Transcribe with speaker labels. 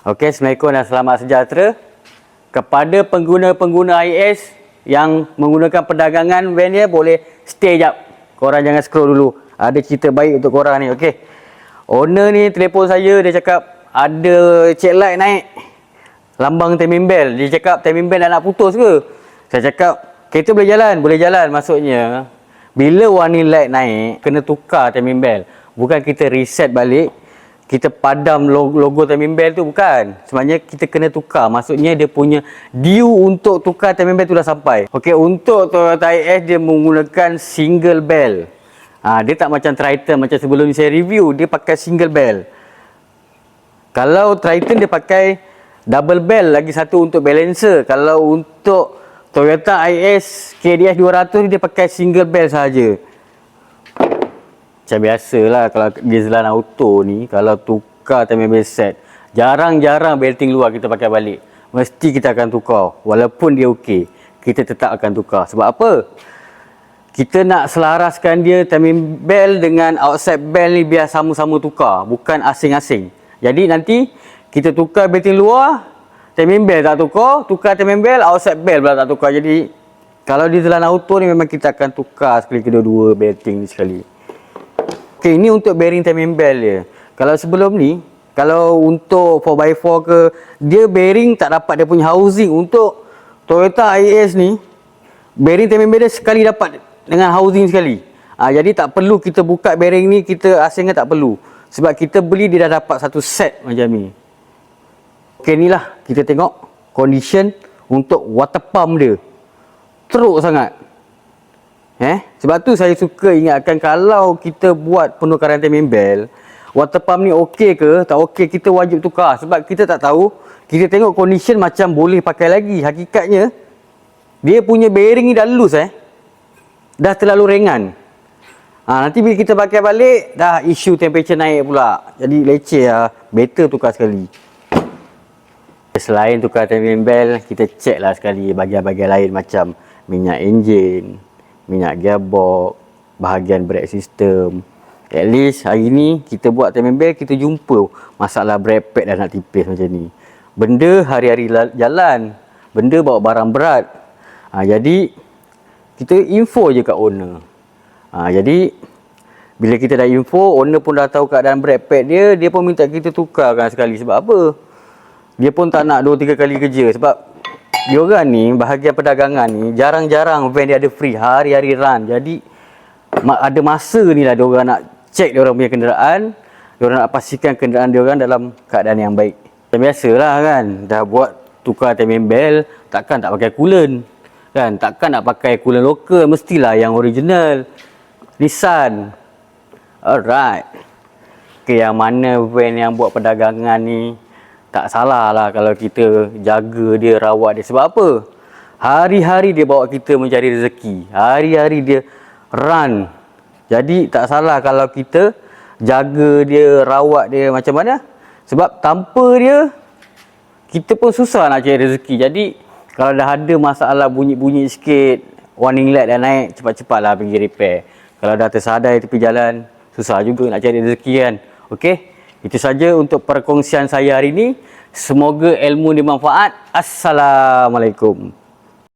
Speaker 1: Okey, Assalamualaikum dan selamat sejahtera. Kepada pengguna-pengguna IS yang menggunakan perdagangan van dia boleh stay jap. Korang jangan scroll dulu. Ada cerita baik untuk korang ni, okey. Owner ni telefon saya, dia cakap ada check light naik. Lambang timing bell. Dia cakap timing bell dah nak putus ke? Saya cakap, kereta boleh jalan, boleh jalan. Maksudnya, bila warning light naik, kena tukar timing bell. Bukan kita reset balik, kita padam logo, bell tu bukan. Sebenarnya kita kena tukar. Maksudnya dia punya due untuk tukar timing bell tu dah sampai. Okey, untuk Toyota IS dia menggunakan single bell. Ha, dia tak macam Triton macam sebelum ni saya review, dia pakai single bell. Kalau Triton dia pakai double bell lagi satu untuk balancer. Kalau untuk Toyota IS KDS 200 ni dia pakai single bell saja. Macam biasalah kalau dia jalan auto ni kalau tukar bell set jarang-jarang belting luar kita pakai balik. Mesti kita akan tukar walaupun dia okey. Kita tetap akan tukar. Sebab apa? Kita nak selaraskan dia timing bell dengan outside bell ni biar sama-sama tukar, bukan asing-asing. Jadi nanti kita tukar belting luar, timing bell tak tukar, tukar timing bell, outside bell pula tak tukar. Jadi kalau di jalan auto ni memang kita akan tukar sekali kedua-dua belting ni sekali. Okey, ini untuk bearing timing bell dia. Kalau sebelum ni, kalau untuk 4x4 ke, dia bearing tak dapat dia punya housing. Untuk Toyota IS ni, bearing timing bell dia sekali dapat dengan housing sekali. Ha, jadi tak perlu kita buka bearing ni, kita asingkan tak perlu. Sebab kita beli dia dah dapat satu set macam ni. Okey, inilah kita tengok condition untuk water pump dia. Teruk sangat. Eh, sebab tu saya suka ingatkan kalau kita buat penukaran timing bell, water pump ni okey ke, tak okey kita wajib tukar sebab kita tak tahu, kita tengok condition macam boleh pakai lagi. Hakikatnya dia punya bearing ni dah loose eh. Dah terlalu ringan. Ha, nanti bila kita pakai balik dah isu temperature naik pula. Jadi leceh lah. Better tukar sekali. Selain tukar timing bell, kita check lah sekali bahagian-bahagian lain macam minyak enjin, minyak gearbox, bahagian brake system. At least hari ni kita buat timing bell, kita jumpa masalah brake pad dah nak tipis macam ni. Benda hari-hari la- jalan, benda bawa barang berat. Ha, jadi, kita info je kat owner. Ha, jadi, bila kita dah info, owner pun dah tahu keadaan brake pad dia, dia pun minta kita tukarkan sekali. Sebab apa? Dia pun tak nak 2-3 kali kerja. Sebab diorang ni, bahagian perdagangan ni, jarang-jarang van dia ada free. Hari-hari run. Jadi, ada masa ni lah diorang nak check diorang punya kenderaan. Diorang nak pastikan kenderaan diorang dalam keadaan yang baik. Macam biasalah kan. Dah buat tukar timing bell, takkan tak pakai coolant. Kan? Takkan nak pakai coolant lokal. Mestilah yang original. Nissan. Alright. Okay, yang mana van yang buat perdagangan ni tak salah lah kalau kita jaga dia, rawat dia. Sebab apa? Hari-hari dia bawa kita mencari rezeki. Hari-hari dia run. Jadi tak salah kalau kita jaga dia, rawat dia macam mana? Sebab tanpa dia, kita pun susah nak cari rezeki. Jadi kalau dah ada masalah bunyi-bunyi sikit, warning light dah naik, cepat-cepatlah pergi repair. Kalau dah tersadai tepi jalan, susah juga nak cari rezeki kan. Okey? Itu saja untuk perkongsian saya hari ini. Semoga ilmu dimanfaat. Assalamualaikum.